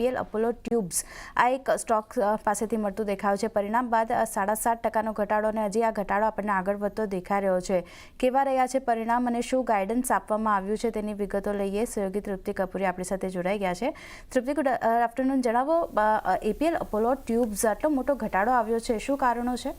APL Apollo tubes આ એક stock પાસેથી મળતું દેખાયું છે. પરિણામ બાદ સાડા સાત ટકાનો ઘટાડો અને હજી આ ઘટાડો આપણને આગળ વધતો દેખાઈ રહ્યો છે. કેવા રહ્યા છે પરિણામ અને શું ગાઈડન્સ આપવામાં આવ્યું છે તેની વિગતો લઈએ. સહયોગી તૃપ્તિ કપૂરી આપણી સાથે જોડાઈ ગયા છે. તૃપ્તિ ગુડ આફ્ટરનૂન જણાવો એપીએલ અપોલો ટ્યુબ્સ આટલો મોટો ઘટાડો આવ્યો છે. શું કારણો છે?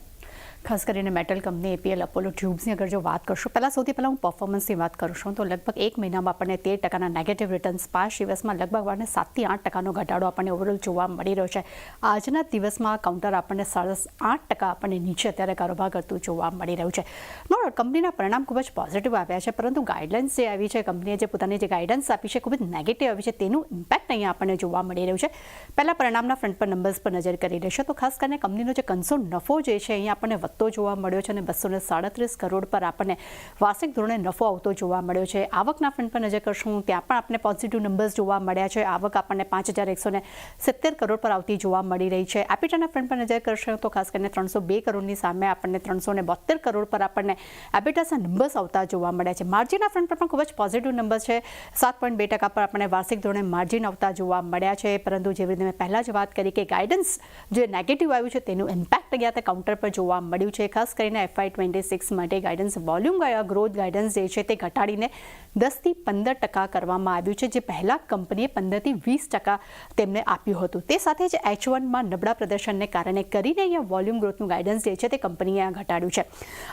ખાસ કરીને મેટલ કંપની એપીએલ અપોલો ટ્યુબ્સની અગર જો વાત કરશું, પહેલાં સૌથી પહેલાં હું પરફોર્મન્સની વાત કરું છું. તો લગભગ એક મહિનામાં આપણને તેર ટકાના નેગેટિવ રિટર્ન્સ પાંચ દિવસમાં લગભગ આપણને સાતથી આઠ ટકાનો ઘટાડો આપણને ઓવરઓલ જોવા મળી રહ્યો છે. આજના દિવસમાં કાઉન્ટર આપણને સાડા આઠ ટકા આપણને નીચે અત્યારે કારોબાર કરતું જોવા મળી રહ્યું છે. નો કંપનીના પરિણામ ખૂબ જ પોઝિટિવ આવ્યા છે, પરંતુ ગાઈડલાઇન્સ જે આવી છે કંપનીએ જે પોતાની જે ગાઈડન્સ આપી છે, ખૂબ જ નેગેટિવ આવી છે. તેનું ઇમ્પેક્ટ અહીંયા આપણને જોવા મળી રહ્યું છે. પહેલાં પરિણામના ફ્રન્ટ પર નંબર્સ પર નજર કરી લેશો, તો ખાસ કરીને કંપનીનો જે કન્સો નફો જે છે, અહીંયા આપણને વધતો જોવા મળ્યો છે અને બસો સાડત્રીસ કરોડ પર આપણને વાર્ષિક ધોરણે નફો આવતો જોવા મળ્યો છે. આવકના ફ્રન્ટ પર નજર કરશું, ત્યાં પણ આપણને પોઝિટિવ નંબર્સ જોવા મળ્યા છે. આવક આપણને પાંચ હજાર એકસો ને સિત્તેર કરોડ પર આવતી જોવા મળી રહી છે. એપિટાના ફ્રન્ટ પર નજર કરશું તો ખાસ કરીને ત્રણસો બે કરોડની સામે આપણને ત્રણસો ને બોતેર કરોડ પર આપણને એપિટાસના નંબર્સ આવતા જોવા મળ્યા છે. માર્જિનના ફ્રન્ટ પર પણ ખૂબ જ પોઝિટિવ નંબર છે. સાત પોઈન્ટ બે ટકા પર આપણને વાર્ષિક ધોરણે માર્જિન આવતા જોવા મળ્યા છે. પરંતુ જેવી રીતે મેં પહેલાં જ વાત કરી કે ગાઈડન્સ જે નેગેટિવ આવ્યું છે તેનું ઇમ્પેક્ટ અહીંયા તે કાઉન્ટર પર જોવા મળ્યું છે. ખાસ કરીને એફઆઈ ટ્વેન્ટી સિક્સ માટે ગાઈડન્સ વોલ્યુમ ગ્રોથ ગાઈડન્સ જે છે તે ઘટાડીને દસથી પંદર ટકા કરવામાં આવ્યું છે, જે પહેલાં કંપનીએ પંદરથી વીસ ટકા તેમને આપ્યું હતું. તે સાથે જ એચ વનમાં નબળા પ્રદર્શનને કારણે કરીને અહીંયા વોલ્યુમ ગ્રોથનું ગાઈડન્સ જે છે તે કંપનીએ ઘટાડ્યું છે.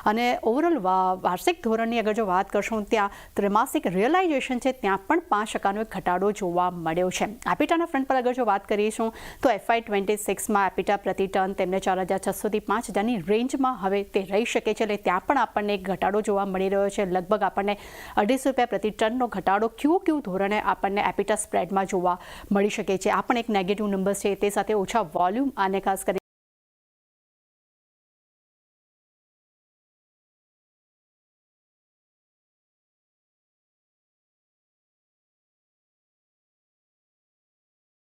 અને ઓવરઓલ વાર્ષિક ધોરણની અગર જો વાત કરશું, ત્યાં ત્રિમાસિક રિયલાઇઝેશન છે, ત્યાં પણ પાંચ ટકાનો એક ઘટાડો જોવા મળ્યો છે. એપિટાના ફ્રન્ટ પર અગર જો વાત કરીશું, તો એફઆઈ ટ્વેન્ટી સિક્સમાં એપિટા પ્રતિ ટન તેમને ચાર હજાર છસોથી પાંચ હજારની રેન્જમાં હવે તે રહી શકે છે એટલે ત્યાં પણ આપણને એક ઘટાડો જોવા મળી રહ્યો છે. લગભગ આપણને અઢીસો રૂપિયા પ્રતિ ટનનો ઘટાડો ક્યુ ક્યુ ધોરણે આપણને એપિટા સ્પ્રેડમાં જોવા મળી શકે છે. આ પણ એક નેગેટિવ નંબર છે. તે સાથે ઓછા વોલ્યુમ અને ખાસ કરીને